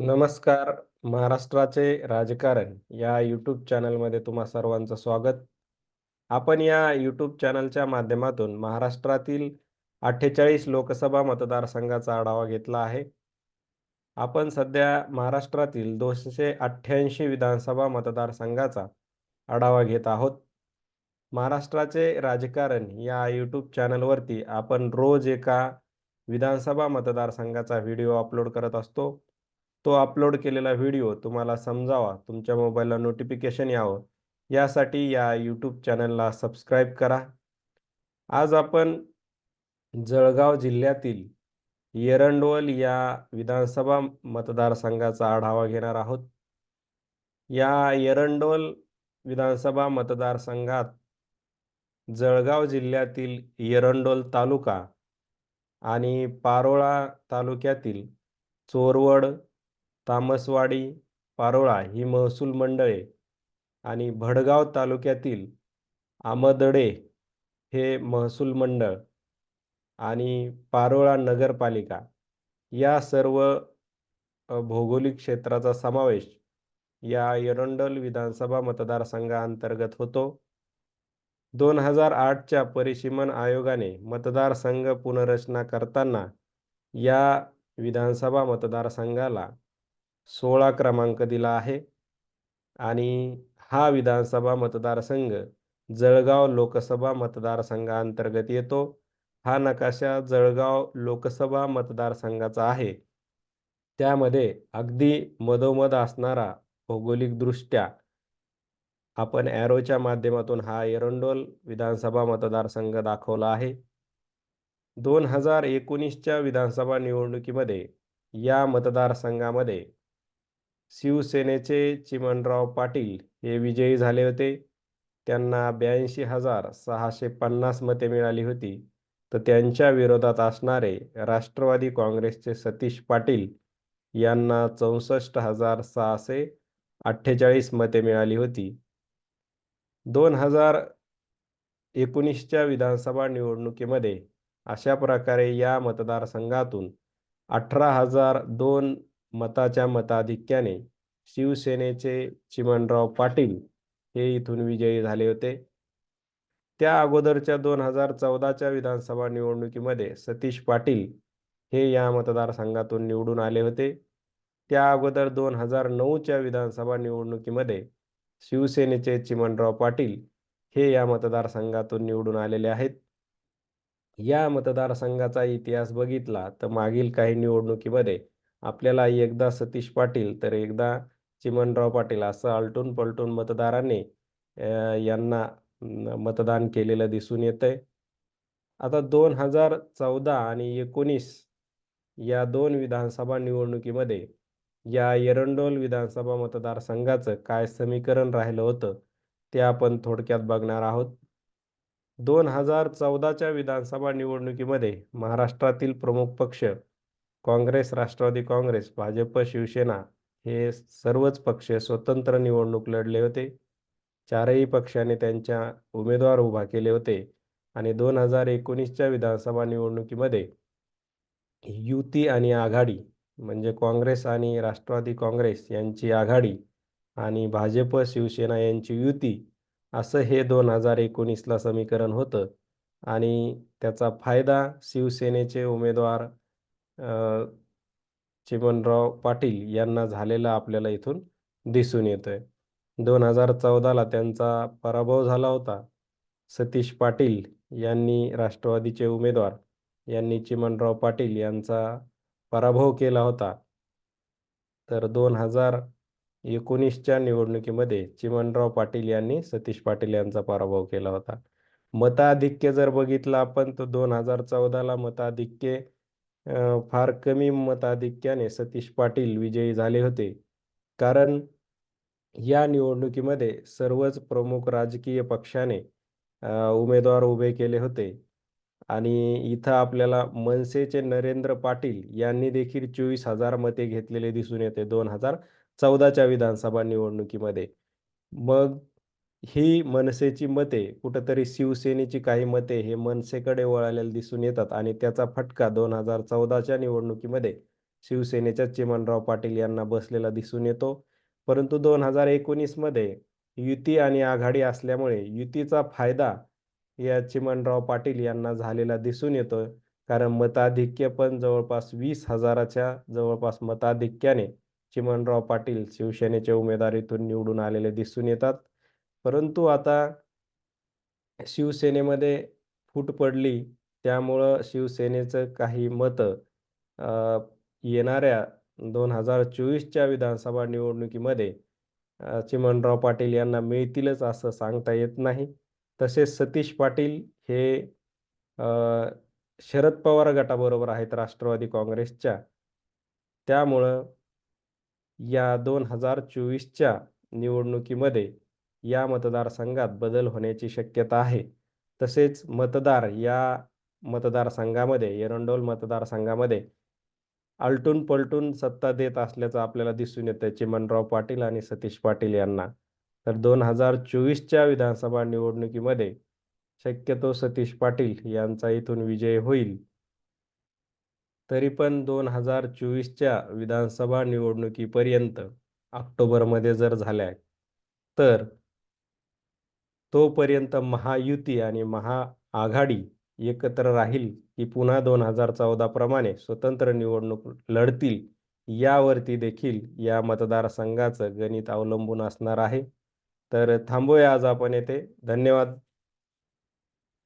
नमस्कार. महाराष्ट्राचे राजकारण या यूट्यूब चॅनलमध्ये तुम्हा सर्वांचं स्वागत. आपण या यूट्यूब चॅनलच्या माध्यमातून महाराष्ट्रातील अठ्ठेचाळीस लोकसभा मतदारसंघाचा आढावा घेतला आहे. आपण सध्या महाराष्ट्रातील दोनशे अठ्ठ्याऐंशी विधानसभा मतदारसंघाचा आढावा घेत आहोत. महाराष्ट्राचे राजकारण या यूट्यूब चॅनलवरती आपण रोज एका विधानसभा मतदारसंघाचा व्हिडिओ अपलोड करत असतो. तो अपलोड केलेला व्हिडिओ तुम्हाला समजावा तुमच्या मोबाईलला नोटिफिकेशन यावं. यासाठी या यूट्यूब चॅनलला सबस्क्राईब करा. आज आपण जळगाव जिल्ह्यातील येरंडोल या विधानसभा मतदारसंघाचा आढावा घेणार आहोत. या एरंडोल विधानसभा मतदारसंघात जळगाव जिल्ह्यातील एरंडोल तालुका आणि पारोळा तालुक्यातील चोरवड तामसवाडी पारोळा ही महसूल मंडळे आणि भडगाव तालुक्यातील आमदडे हे महसूल मंडळ आणि पारोळा नगरपालिका या सर्व भौगोलिक क्षेत्राचा समावेश या एरंडोल विधानसभा मतदारसंघाअंतर्गत होतो. दोन हजार आठच्या परिसीमन आयोगाने मतदारसंघ पुनर्रचना करताना या विधानसभा मतदारसंघाला सोळा क्रमांक दिला आहे. आणि हा विधानसभा मतदारसंघ जळगाव लोकसभा मतदारसंघाअंतर्गत येतो. हा नकाशा जळगाव लोकसभा मतदारसंघाचा आहे. त्यामध्ये अगदी मधोमध असणारा भौगोलिकदृष्ट्या आपण ॲरोच्या माध्यमातून हा एरंडोल विधानसभा मतदारसंघ दाखवला आहे. दोन हजार एकोणीसच्या विधानसभा निवडणुकीमध्ये या मतदारसंघामध्ये शिवसेनेचे चिमणराव पाटील हे विजयी झाले होते. त्यांना ब्याऐंशी हजार सहाशे पन्नास मते मिळाली होती. तर त्यांच्या विरोधात असणारे राष्ट्रवादी काँग्रेसचे सतीश पाटील यांना चौसष्ट हजार सहाशे अठ्ठेचाळीस मते मिळाली होती. दोन हजार एकोणीसच्या विधानसभा निवडणुकीमध्ये अशा प्रकारे या मतदारसंघातून अठरा हजार दोन मताच्या मताधिक्याने शिवसेनेचे चिमणराव पाटील हे इथून विजयी झाले होते. त्या अगोदरच्या दोन हजार चौदाच्या विधानसभा निवडणुकीमध्ये सतीश पाटील हे या मतदारसंघातून निवडून आले होते. त्या अगोदर दोन हजार नऊच्या विधानसभा निवडणुकीमध्ये शिवसेनेचे चिमणराव पाटील हे या मतदारसंघातून निवडून आलेले आहेत. या मतदारसंघाचा इतिहास बघितला तर मागील काही निवडणुकीमध्ये आपल्याला एकदा सतीश पाटील तर एकदा चिमनराव पाटील असं आलटून पलटून मतदारांनी यांना मतदान केलेलं दिसून येतंय. आता दोन हजार चौदा आणि एकोणीस या दोन विधानसभा निवडणुकीमध्ये या एरंडोल विधानसभा मतदारसंघाचं काय समीकरण राहिलं होतं ते आपण थोडक्यात बघणार आहोत. दोन हजार चौदाच्या विधानसभा निवडणुकीमध्ये महाराष्ट्रातील प्रमुख पक्ष काँग्रेस राष्ट्रवादी काँग्रेस भाजप शिवसेना हे सर्वच पक्ष स्वतंत्र निवडणूक लढले होते. चारही पक्षाने त्यांच्या उमेदवार उभा केले होते आणि दोन हजार एकोणीसच्या विधानसभा निवडणुकीमध्ये युती आणि आघाडी म्हणजे काँग्रेस आणि राष्ट्रवादी काँग्रेस यांची आघाडी आणि भाजप शिवसेना यांची युती असं हे दोन हजार एकोणीसला समीकरण होतं. आणि त्याचा फायदा शिवसेनेचे उमेदवार चिमनराव पाटील यांना झालेला आपल्याला इथून दिसून येतोय. दोन हजार चौदाला त्यांचा पराभव झाला होता. सतीश पाटील यांनी राष्ट्रवादीचे उमेदवार यांनी चिमनराव पाटील यांचा पराभव केला होता. तर दोन हजार एकोणीसच्या निवडणुकीमध्ये चिमनराव पाटील यांनी सतीश पाटील यांचा पराभव केला होता. मताधिक्य जर बघितलं आपण तर दोन हजार चौदाला मताधिक्य फार कमी मताधिक्याने सतीश पाटील विजयी झाले होते. कारण या निवडणुकीमध्ये सर्वच प्रमुख राजकीय पक्षाने उमेदवार उभे केले होते. आणि इथं आपल्याला मनसेचे नरेंद्र पाटील यांनी देखील चोवीस हजार मते घेतलेले दिसून येते दोन हजार चौदाच्या विधानसभा निवडणुकीमध्ये. मग ही मनसेची मते कुठंतरी शिवसेनेची काही मते हे मनसेकडे वळालेले दिसून येतात आणि त्याचा फटका दोन हजार चौदाच्या निवडणुकीमध्ये शिवसेनेच्या चिमनराव पाटील यांना बसलेला दिसून येतो. परंतु दोन हजार एकोणीसमध्ये युती आणि आघाडी असल्यामुळे युतीचा फायदा या चिमनराव पाटील यांना झालेला दिसून येतो. कारण मताधिक्य पण जवळपास वीस हजाराच्या जवळपास मताधिक्याने चिमनराव पाटील शिवसेनेच्या उमेदवारीतून निवडून आलेले दिसून येतात. परंतु आता शिवसेनेमध्ये फूट पडली त्यामुळं शिवसेनेचं काही मतं येणाऱ्या दोन हजार चोवीसच्या विधानसभा निवडणुकीमध्ये चिमणराव पाटील यांना मिळतीलच असं सांगता येत नाही. तसेच सतीश पाटील हे शरद पवार गटाबरोबर आहेत राष्ट्रवादी काँग्रेसच्या. त्यामुळं या दोन हजार चोवीसच्या निवडणुकीमध्ये या मतदारसंघात बदल होण्याची शक्यता आहे. तसेच मतदार या मतदारसंघामध्ये एरंडोल मतदारसंघामध्ये आलटून पलटून सत्ता देत असल्याचं आपल्याला दिसून येतं चिमनराव पाटील आणि सतीश पाटील यांना. तर दोन हजार चोवीसच्या विधानसभा निवडणुकीमध्ये शक्यतो सतीश पाटील यांचा इथून विजय होईल. तरी पण दोन हजार चोवीसच्या विधानसभा निवडणुकीपर्यंत ऑक्टोबरमध्ये जर झाल्या तर तोपर्यंत महायुती आणि महाआघाडी एकत्र राहील की पुन्हा दोन हजार चौदाप्रमाणे स्वतंत्र निवडणूक लढतील यावरती देखील या मतदारसंघाचं गणित अवलंबून असणार आहे. तर थांबूया आज आपण येथे. धन्यवाद.